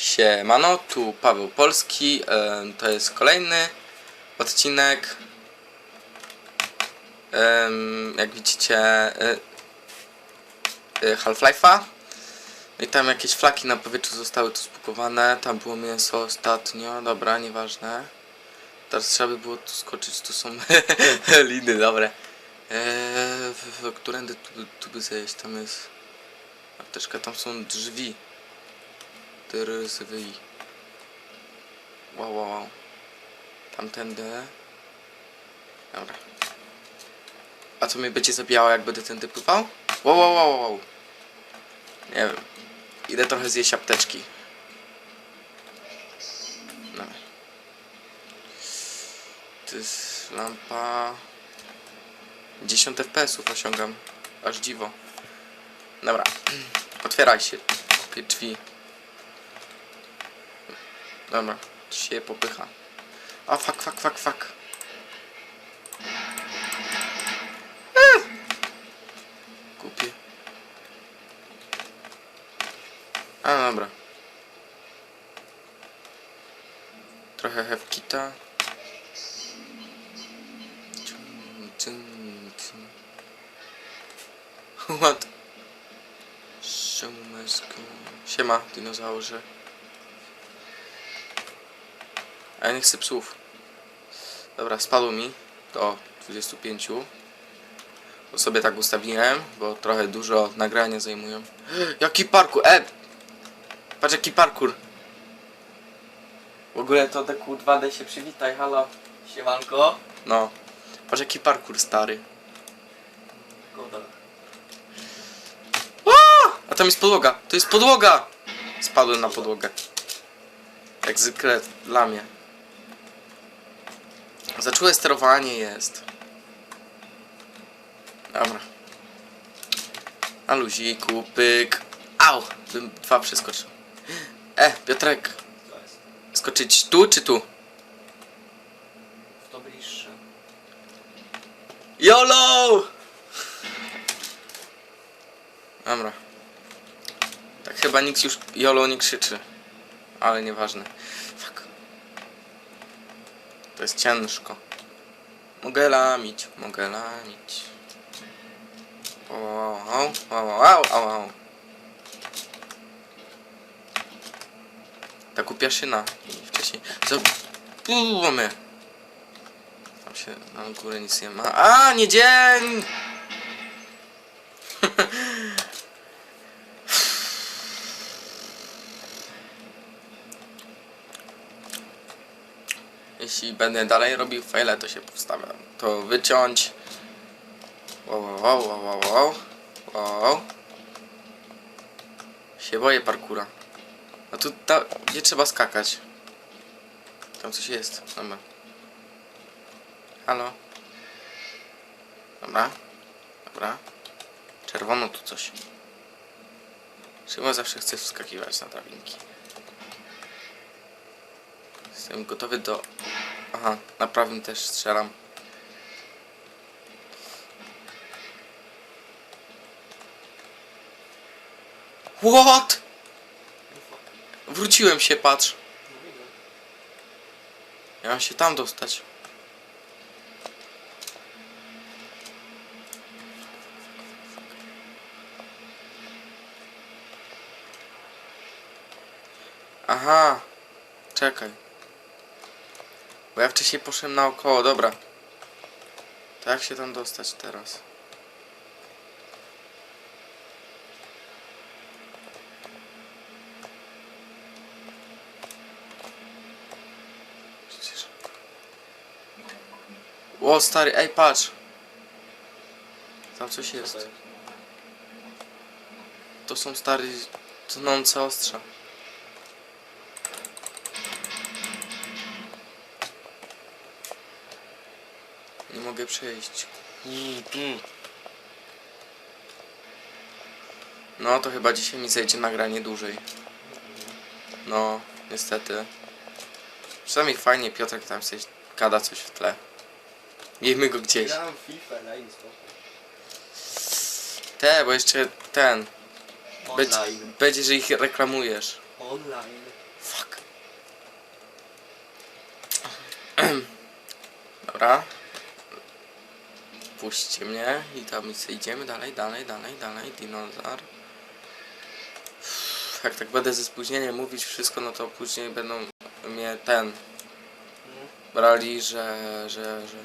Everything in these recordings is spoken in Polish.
Siemano, tu Paweł Polski, em, to jest kolejny odcinek, jak widzicie, e, e, Half-Life'a. I tam jakieś flaki na powietrzu zostały tu spukowane, tam było mięso ostatnio, dobra, nieważne. Teraz trzeba by było tu skoczyć, tu są liny, dobre. Eee, którędy tu, tu by zejść, tam jest apteczka, tam są drzwi. Drzwi. Wow, wow, wow. Tamtędy. Dobra. A co mnie będzie zabijało, jak będę tędy pływał? Wow, wow, wow, wow. Nie wiem. Idę trochę zjeść apteczki. No. To jest lampa... 10 FPS-ów osiągam. Aż dziwo. Dobra. Otwieraj się. Te drzwi. Dobra. Się popycha. A fuck, fuck, fuck, fuck. Eee! Kupię. A dobra. Trochę hewkita. What? Siema, dinozaurze. A ja nie chcę psów. Dobra, spadło mi do 25. To sobie tak ustawiłem, bo trochę dużo nagrania zajmują. Jaki parkour? E! Patrz jaki parkour. W ogóle to DQ 2D się przywitaj, halo. Siemanko. No. Patrz jaki parkour stary. A tam jest podłoga. To jest podłoga! Spadłem na podłogę. Jak zwykle lamię. Zaczułe sterowanie jest. Dobra. Na luziku, pyk. Au! Bym dwa przeskoczył. E, Piotrek. Skoczyć tu czy tu? W to bliższe. YOLO! Dobra. Tak chyba nikt już YOLO nie krzyczy. Ale nieważne. To jest ciężko. Mogę lamić, mogę lamić. Wow, wow, wow, wow. Ta głupia szyna. I wcześniej... Mamy. Tam się na górę nic nie ma. A, nie dzień! Jeśli będę dalej robił fajle, to się powstawiam. To wyciąć. Wow, wow, wow, wow, wow, wow. Się boję parkura. A tu ta, nie trzeba skakać. Tam coś jest. Dobra. Halo. Dobra. Dobra. Czerwono tu coś. Chyba zawsze chcę wskakiwać na drabinki. Jestem gotowy do... Aha, na prawym też strzelam. What? Wróciłem się, patrz. Ja mam się tam dostać. Aha. Czekaj. Bo ja wcześniej poszedłem naokoło, dobra. To jak się tam dostać teraz? Przecież... O stary, ej patrz! Tam coś jest. To są stary tonące ostrza. Przejść. No to chyba dzisiaj mi zejdzie nagranie dłużej. No, niestety. Przynajmniej fajnie Piotrek tam coś gada coś w tle. Miejmy go gdzieś. FIFA, daj mi spokój. Te, bo jeszcze ten. Będzie, Online. będzie że ich reklamujesz. Online. Fuck. Dobra. Puśćcie mnie i tam idziemy dalej, dalej, dalej, dalej. Dinozaur. Jak tak będę ze spóźnieniem mówić wszystko, no to później będą mnie ten brali, że, że, że...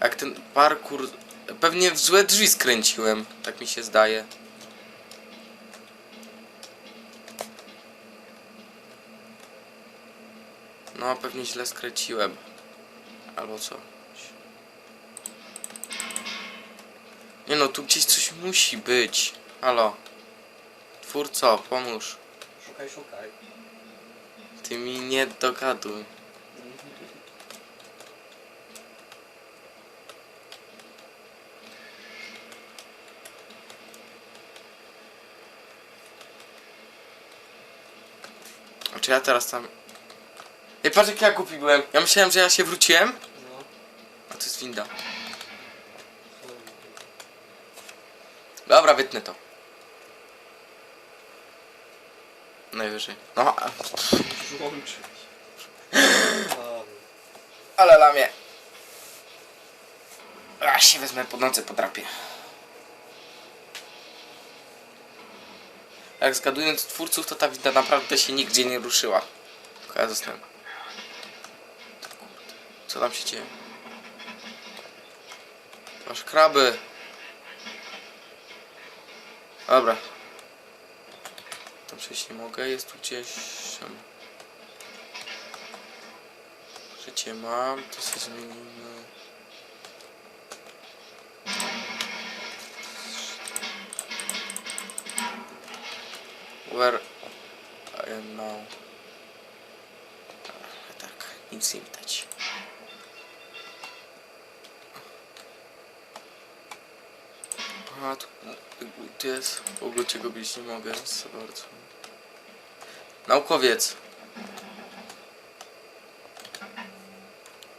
Jak ten parkour... Pewnie w złe drzwi skręciłem, tak mi się zdaje. No, pewnie źle skręciłem. Albo co? Nie no, tu gdzieś coś musi być. Halo. Twórco, pomóż. Szukaj, szukaj. Ty mi nie dogaduj. A czy ja teraz tam... Ej, patrz jak ja głupi byłem. Ja myślałem, że ja się wróciłem, No. a to jest winda. Dobra, wytnę to. Najwyżej. No, ale lamie. A się wezmę pod nocy, podrapię. Jak zgadując twórców, to ta winda naprawdę się nigdzie nie ruszyła. Ja zostałem. Co tam się dzieje? Masz kraby. Dobra. Tam przejść nie mogę, jest tu gdzieś... em, Życie mam, to sobie zmienimy. Where I am now. A, tak, nic nie widać. A, tu, tu jest. W ogóle cię bić nie mogę, za bardzo. Naukowiec.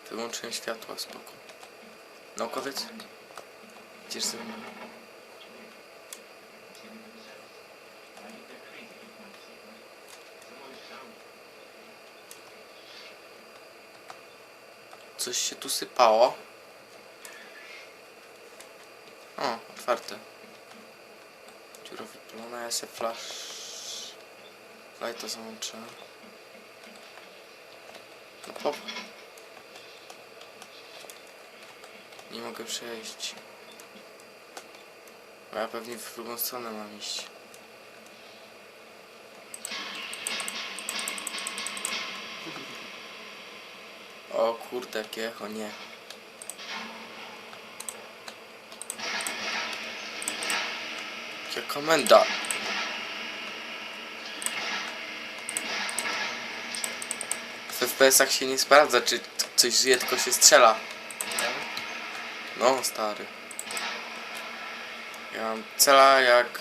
Wyłączyłem światła, spoko. Naukowiec? Idziesz ze mną? Coś się tu sypało. O, otwarte. Ja se flash... Lighta załączę. No. Nie mogę przejść. A ja pewnie w drugą stronę mam iść. O kurde, jakie echo, nie. Jaka komenda. W FPS-ach się nie sprawdza, czy coś żyje, tylko się strzela. No, stary. Ja mam cela jak...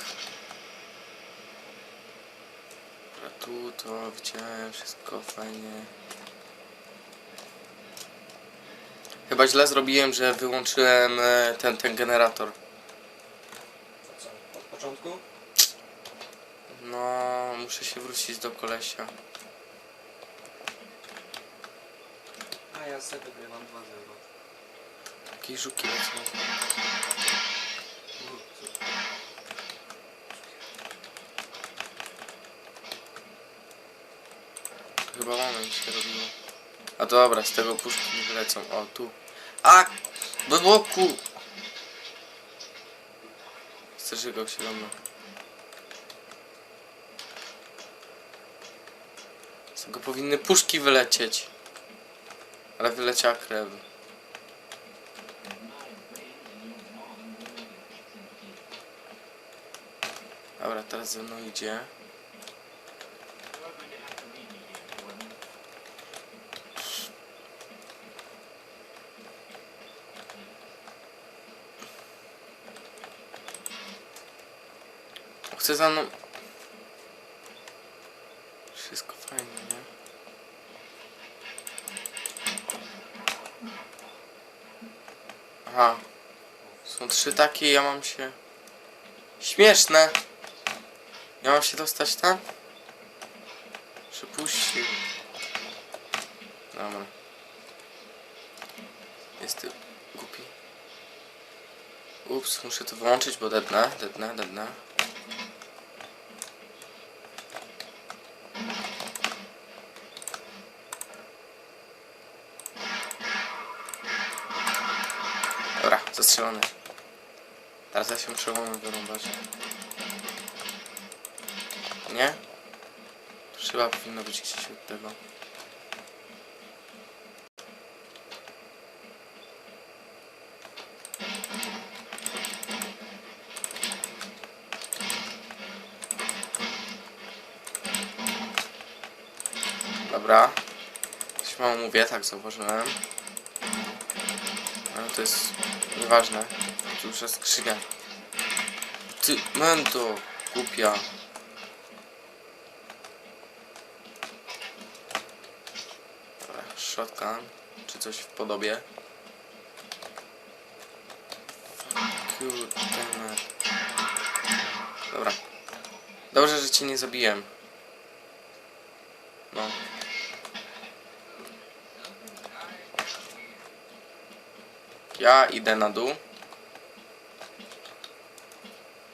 Dobra, tu to widziałem, wszystko fajnie. Chyba źle zrobiłem, że wyłączyłem e, ten, ten generator. to co? Od początku? No, muszę się wrócić do kolesia. A ja sobie wygrywam 2-0. Jakie żuki lecą. Mm, co? Chyba moment się robiło. A dobra, z tego puszki nie wylecą. O, tu. A! Do boku! Zażygał się do mnie. Z tego powinny puszki wylecieć. Ale wyleciała krew. Dobra, teraz ze mną idzie. Chce za mną... trzy takie ja mam się... Śmieszne! Ja mam się dostać tam? Przepuścił. Dobra. Jest ty głupi. Ups, muszę to wyłączyć, bo dednę, dednę, dednę. Dobra, zastrzelony. Teraz ja się łomem wyrąbać. Nie? Chyba powinno być gdzieś od tego. Dobra. Coś mało mówię, tak zauważyłem. Ale to jest nieważne. Jest skrzynia. Ty, mento, głupia. Dobra, shotgun, czy coś w podobie. Kurde. Dobra. Dobrze, że cię nie zabiłem. No. Ja idę na dół.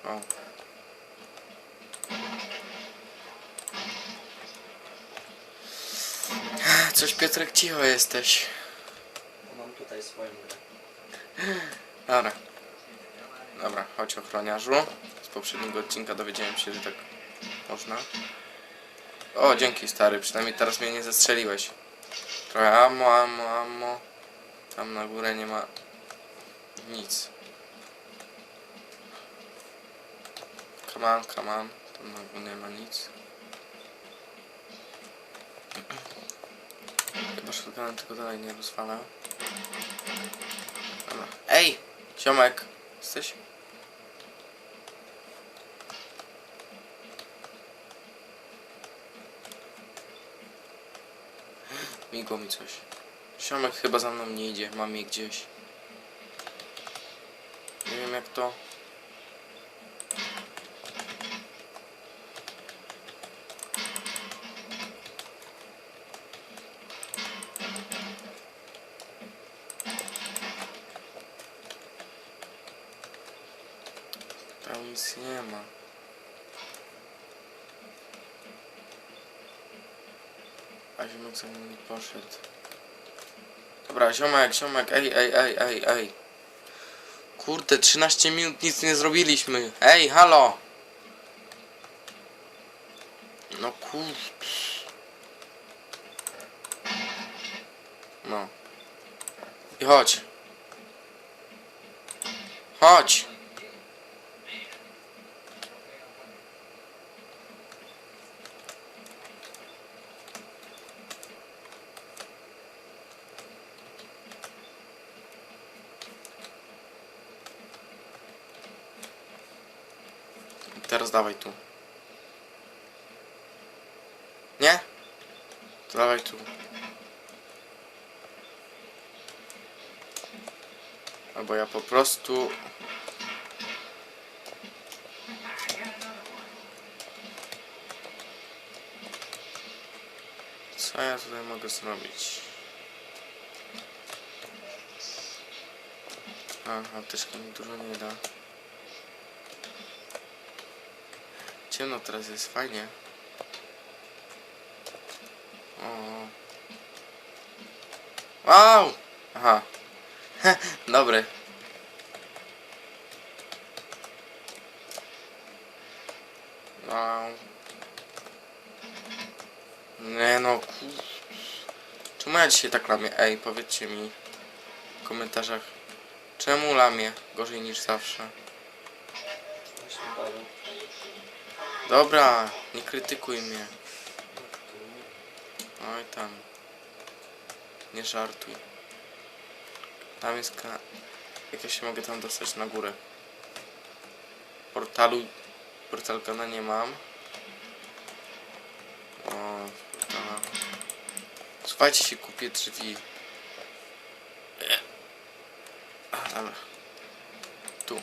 O. Coś Piotrek cicho jesteś. Mam tutaj swoją grę. Dobra. Dobra, chodź ochroniarzu. Z poprzedniego odcinka dowiedziałem się, że tak można. O, dzięki stary, przynajmniej teraz mnie nie zastrzeliłeś. Trochę ammo, ammo, ammo. Tam na górę nie ma nic. Come on. Tam górę nie ma nic. Chyba shotgunem tylko dalej nie rozwala. Ej! Ziomek! Jesteś? Migło mi coś. Ziomek chyba za mną nie idzie, mam je gdzieś. Nie wiem jak to. Nic nie ma. A ziomek za mną nie poszedł. Dobra, ziomek, ziomek, ej, ej, ej, ej, ej. Kurde, 13 minut nic nie zrobiliśmy. Ej, halo! No kurde. No. I chodź. Teraz dawaj tu. Nie? To dawaj tu. Albo ja po prostu... Co ja tutaj mogę zrobić? A, apteczka mi dużo nie da. Ciemno teraz jest fajnie. O. Wow! Aha. Dobry. Wow. Nie no, kur... Czemu ja dzisiaj tak lamię? Ej, powiedzcie mi w komentarzach. Czemu lamię gorzej niż zawsze? Właśnie. Dobra, nie krytykuj mnie. Oj tam. Nie żartuj. Tam jest ka... Jak ja się mogę tam dostać na górę? Portalu... Portalkana nie mam. O, portala. Słuchajcie się, kupię drzwi. Dobra. Tu.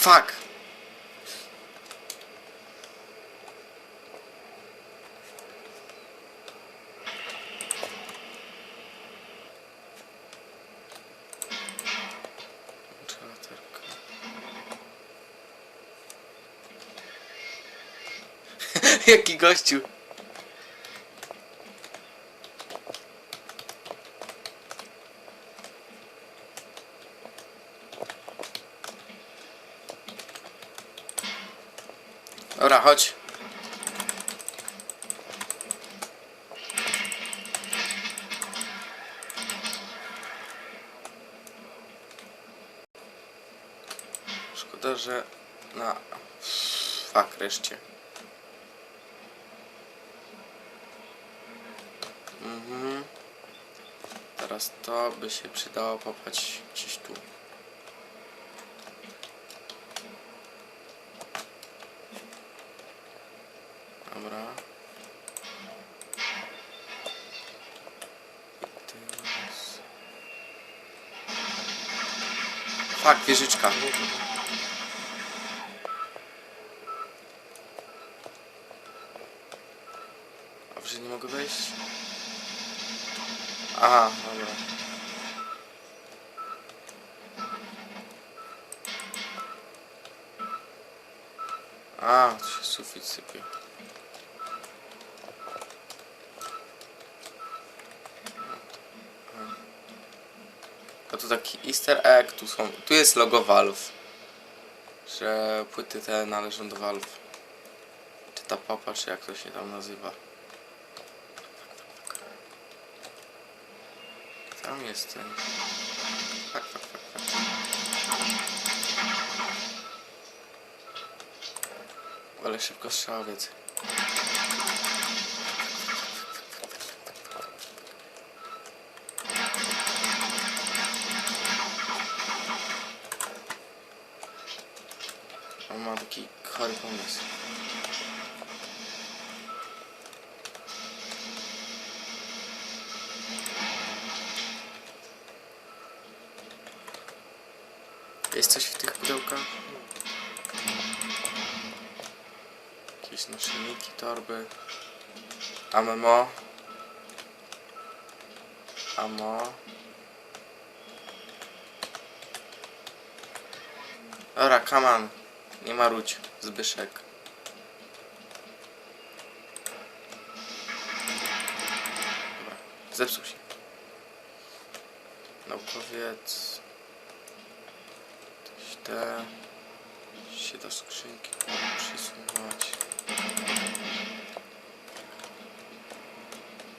Fuck! Jaki gościu! Dobra, chodź. Szkoda, że na... Fuck, wreszcie. Mhm. Teraz to by się przydało popchać gdzieś tu. Dobra. I teraz... Fuck, wieżyczka. Dobrze, nie mogę wejść? Aha, dobra. A, tu się sufit sypie. Taki easter egg, tu są, tu jest logo Valve. Że płyty te należą do Valve. Czy ta papa, czy jak to się tam nazywa. Tam jest ten. Tak, tak, tak, tak. Ale szybko strzałowiec. On Jest coś w tych pudełkach? Jakieś naszyjniki, torby. Ammo. Amo. Dobra, on. Nie marudź, Zbyszek. Dobra, zepsuł się. Naukowiec. Te się do skrzynki przesuwać.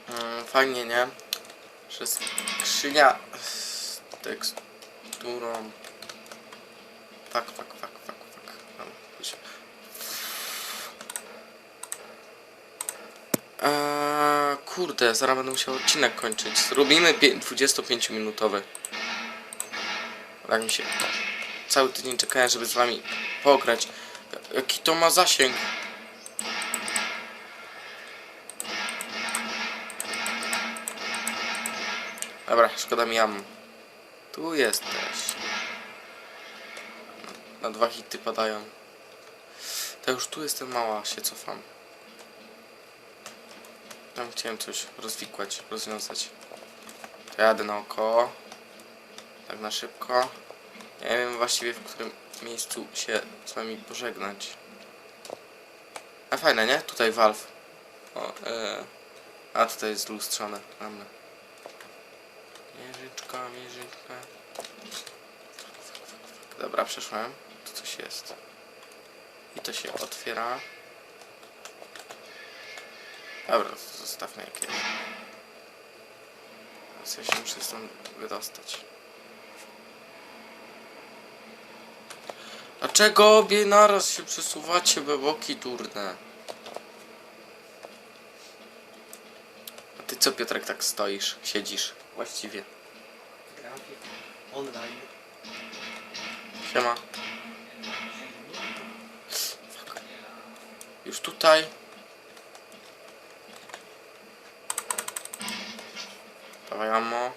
Mm, fajnie, nie? Że skrzynia z teksturą. Fak, fak, fak, fak, fak. Eee, kurde, zaraz będę musiał odcinek kończyć. Zrobimy pie- 25-minutowy. Tak mi się cały tydzień czekałem, żeby z wami pograć. Jaki to ma zasięg? Dobra, szkoda mi jam. Tu jesteś. Na dwa hity padają. To już tu jestem mała, się cofam. Tam chciałem coś rozwikłać, rozwiązać. To jadę naokoło. Tak na szybko. Nie wiem właściwie w którym miejscu się z wami pożegnać. A fajne, nie? Tutaj Valve. O, e... A tutaj jest lustrzone. Dobra. Mierzyczka, mierzyczka. Dobra, przeszłem. Tu coś jest. I to się otwiera. Dobra, to zostawmy jak jest. Teraz ja się muszę stąd wydostać. Dlaczego obie naraz się przesuwacie, beboki durne? A ty co, Piotrek, tak stoisz, siedzisz właściwie? Online. Siema. Fuck. Już tutaj. Dawaj ammo.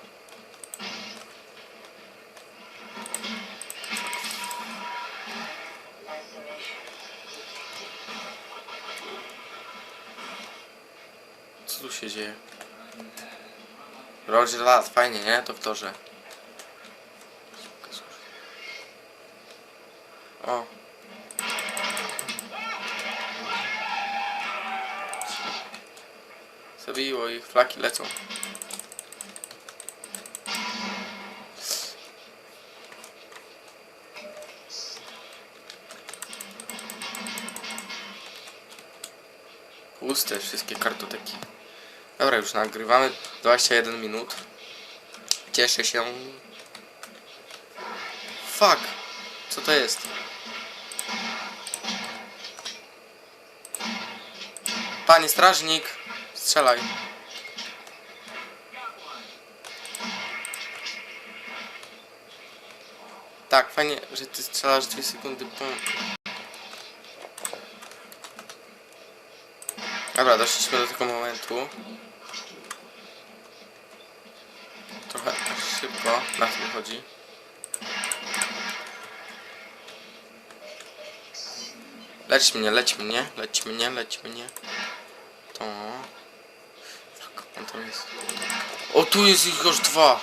Dzieje? Roger lat, fajnie, nie? To w torze. O. Zabiło ich, flaki lecą. Puste wszystkie kartoteki. Dobra, już nagrywamy 21 minut. Cieszę się. Fuck! Co to jest? Panie strażnik, strzelaj. Tak, fajnie, że ty strzelasz 2 sekundy po... Dobra, doszliśmy do tego momentu. Trochę szybko na to wychodzi. Leć mnie, leć mnie, leć mnie, leć mnie. To. Fuck, on tam jest. O, tu jest ich już dwa!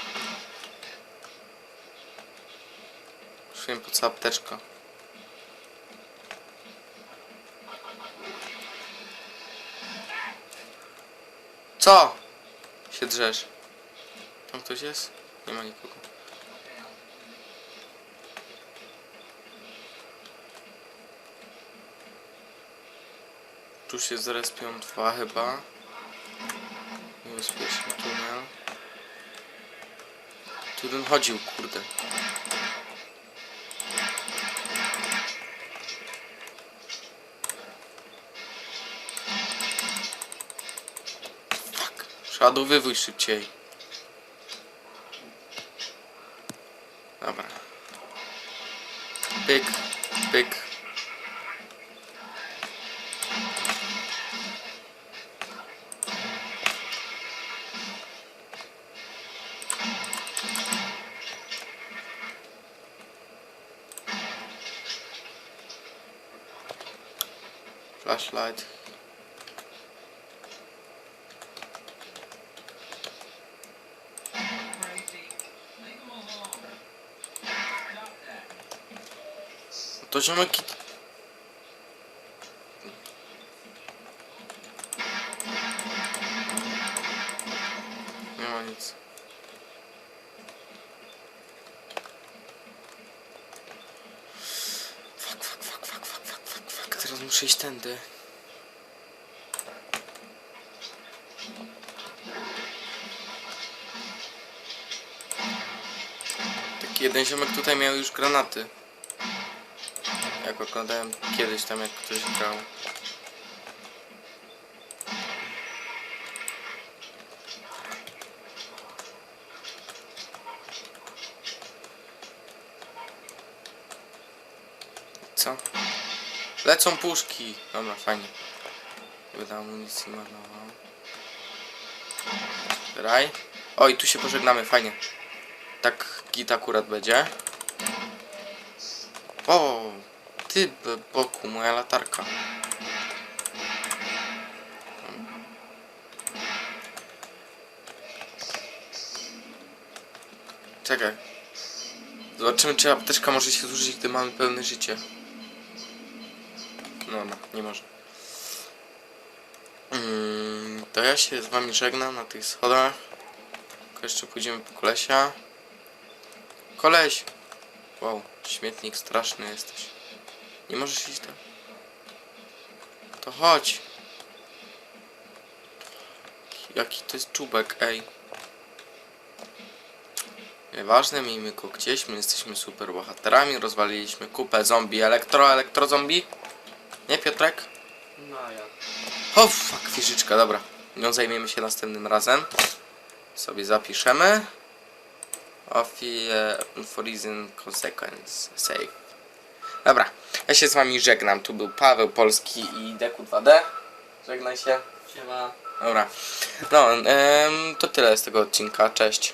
Już po co apteczka. Co? Się drzesz. Tam ktoś jest? Nie ma nikogo. Tu się zrespią dwa chyba. Niebezpieczny tunel. Tu bym chodził, kurde. Fuck. Shadow wywój szybciej. Pyk, pyk. To ziomeki... Nie ma nic. Fuck, fuck, fuck, fuck, fuck, fuck, fuck, fuck. Teraz muszę iść tędy. Taki jeden ziomek tutaj miał już granaty. Oglądałem kiedyś tam jak ktoś grał. Co? Lecą puszki! Dobra, fajnie. Będę amunicji marnował. Zbieraj. Oj, tu się pożegnamy, fajnie. Tak git akurat będzie. O, ty boku, moja latarka. Czekaj. Zobaczymy, czy apteczka może się zużyć, gdy mamy pełne życie. No, no, nie może. Mm, to ja się z wami żegnam na tych schodach. Tylko jeszcze pójdziemy po kolesia. Koleś! Wow, śmietnik straszny jesteś. Nie możesz iść tam. To chodź. Jaki to jest czubek, ej. Nieważne, miejmy go gdzieś, my jesteśmy super bohaterami, rozwaliliśmy kupę zombie, elektro, elektro zombie. Nie Piotrek? No jak? O fuck, fizyczka, dobra. Nią zajmiemy się następnym razem. Sobie zapiszemy. Of uh, for reason consequence save. Dobra, ja się z wami żegnam. Tu był Paweł Polski i Deku 2D. Żegnaj się. Siema. Dobra. No, em, to tyle z tego odcinka. Cześć.